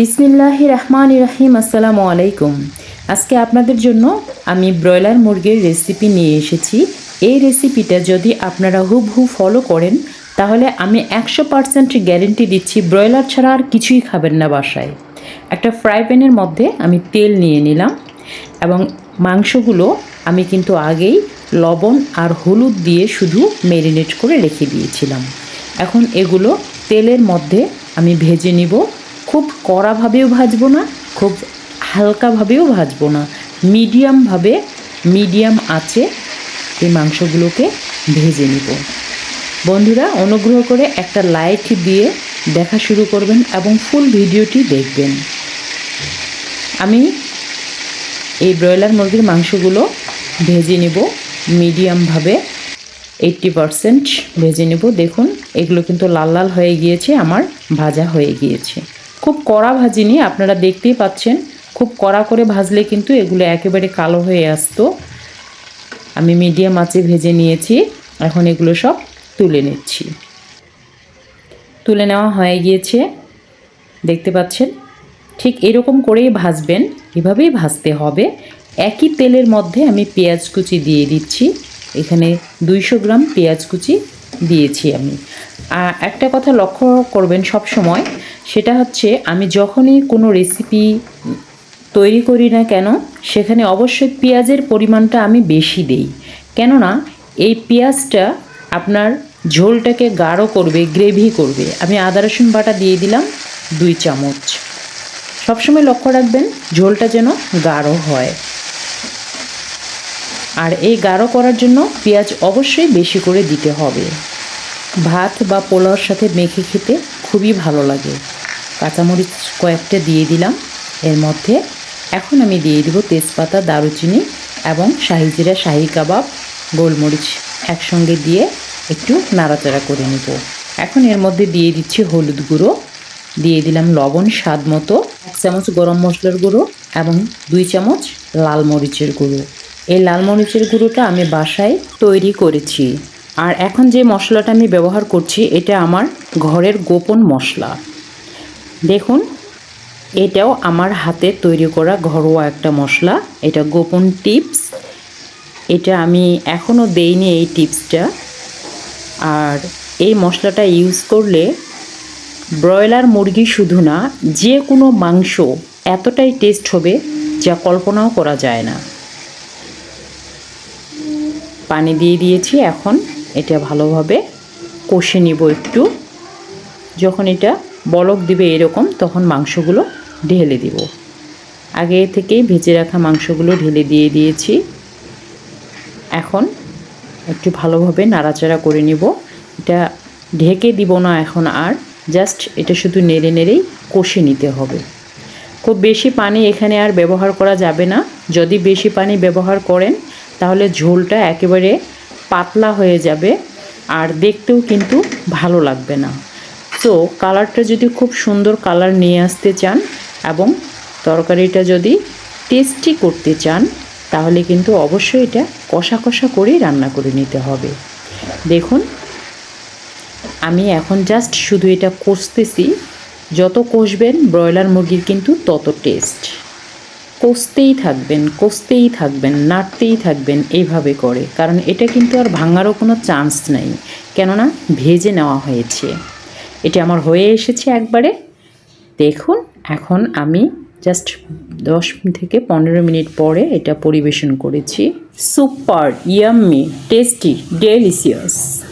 বিসমিল্লাহ রহমান রাহিম, আসসালামু আলাইকুম। আজকে আপনাদের জন্য আমি ব্রয়লার মুরগির রেসিপি নিয়ে এসেছি। এই রেসিপিটা যদি আপনারা হুবহু ফলো করেন, তাহলে আমি একশো পারসেন্ট গ্যারেন্টি দিচ্ছি ব্রয়লার ছাড়া আর কিছুই খাবেন না বাসায়। একটা ফ্রাই প্যানের মধ্যে আমি তেল নিয়ে নিলাম এবং মাংসগুলো আমি কিন্তু আগেই লবণ আর হলুদ দিয়ে শুধু ম্যারিনেট করে রেখে দিয়েছিলাম। এখন এগুলো তেলের মধ্যে আমি ভেজে নিব। খুব কড়াভাবেও ভাজবো না, খুব হালকাভাবেও ভাজবো না। মিডিয়ামভাবে, মিডিয়াম আঁচে এই মাংসগুলোকে ভেজে নিব। বন্ধুরা, অনুগ্রহ করে একটা লাইট দিয়ে দেখা শুরু করবেন এবং ফুল ভিডিওটি দেখবেন। আমি এই ব্রয়লার মুরগির মাংসগুলো ভেজে নেব, মিডিয়ামভাবে এইট্টি পারসেন্ট ভেজে নেব। দেখুন, এগুলো কিন্তু লাল লাল হয়ে গিয়েছে, আমার ভাজা হয়ে গিয়েছে। খুব কড়া ভাজিনি, আপনারা দেখতেই পাচ্ছেন। খুব কড়া করে ভাজলে কিন্তু এগুলো একেবারে কালো হয়ে আসতো। আমি মিডিয়াম আঁচে ভেজে নিয়েছি, এখন এগুলো সব তুলে নিচ্ছি। তুলে নেওয়া হয়ে গিয়েছে, দেখতে পাচ্ছেন? ঠিক এরকম করেই ভাজবেন, এভাবেই ভাজতে হবে। একই তেলের মধ্যে আমি পেঁয়াজ কুচি দিয়ে দিচ্ছি। এখানে দুইশো গ্রাম পেঁয়াজ কুচি দিয়েছি আমি। একটা কথা লক্ষ্য করবেন সব সময় সেটা হচ্ছে আমি যখনই কোনো রেসিপি তৈরি করি না কেন, সেখানে অবশ্যই পেঁয়াজের পরিমাণটা আমি বেশি দেই। কেননা, এই পেঁয়াজটা আপনার ঝোলটাকে গাঢ় করবে গ্রেভি করবে। আমি আদা, রসুন বাটা দিয়ে দিলাম দুই চামচ। সবসময় লক্ষ্য রাখবেন, ঝোলটা যেন গাঢ় হয়। আর এই গাঢ় করার জন্য পেঁয়াজ অবশ্যই বেশি করে দিতে হবে। ভাত বা পোলাওর সাথে মেখে খেতে খুবই ভালো লাগে। কাঁচামরিচ কয়েকটা দিয়ে দিলাম। এর মধ্যে এখন আমি দিয়ে দিব তেজপাতা, দারুচিনি এবং শাহি জিরা শাহি কাবাব, গোলমরিচ একসঙ্গে দিয়ে একটু নাড়াচাড়া করে নেব। এখন এর মধ্যে দিয়ে দিচ্ছি হলুদ গুঁড়ো, দিয়ে দিলাম লবণ স্বাদ মতো, এক চামচ গরম মশলার গুঁড়ো এবং দুই চামচ লাল মরিচের গুঁড়ো। এই লাল মরিচের গুঁড়োটা আমি বাসায় তৈরি করেছি। আর এখন যে মশলাটা আমি ব্যবহার করছি, এটা আমার ঘরের গোপন মশলা। দেখুন, এটাও আমার হাতে তৈরি করা ঘরোয়া একটা মশলা। এটা গোপন টিপস। এটা আমি এখনও দেইনি এই টিপসটা। আর এই মশলাটা ইউজ করলে ব্রয়লার মুরগি শুধু না, যে কোনো মাংস এতটাই টেস্ট হবে যা কল্পনাও করা যায় না। পানি দিয়ে দিয়েছি, এখন এটা ভালোভাবে কষে নিব একটু। যখন এটা বলক দিবে এরকম, তখন মাংসগুলো ঢেলে দিব। আগে থেকেই ভেজে রাখা মাংসগুলো ঢেলে দিয়ে দিয়েছি। এখন একটু ভালোভাবে নাড়াচাড়া করে নিব। এটা ঢেকে দিব না এখন আর, জাস্ট এটা শুধু নেড়ে নেড়েই কষে নিতে হবে। খুব বেশি পানি এখানে আর ব্যবহার করা যাবে না। যদি বেশি পানি ব্যবহার করেন তাহলে ঝোলটা একেবারে পাতলা হয়ে যাবে আর দেখতেও কিন্তু ভালো লাগবে না। তো কালারটা যদি খুব সুন্দর কালার নিয়ে আসতে চান এবং তরকারিটা যদি টেস্টি করতে চান, তাহলে কিন্তু অবশ্যই এটা কষা কষা করেই রান্না করে নিতে হবে। দেখুন, আমি এখন জাস্ট শুধু এটা কষতেছি। যত কষবেন, ব্রয়লার মুরগির কিন্তু তত টেস্ট কষতেই থাকবেন কষতেই থাকবেন, নাড়তেই থাকবেন এইভাবে করে। কারণ এটা কিন্তু আর ভাঙারও কোনো চান্স নেই। কেননা ভেজে নেওয়া হয়েছে। এটা আমার হয়ে এসেছে একবারে। দেখুন, এখন আমি জাস্ট দশ থেকে পনেরো মিনিট পরে এটা পরিবেশন করেছি। Super yummy tasty delicious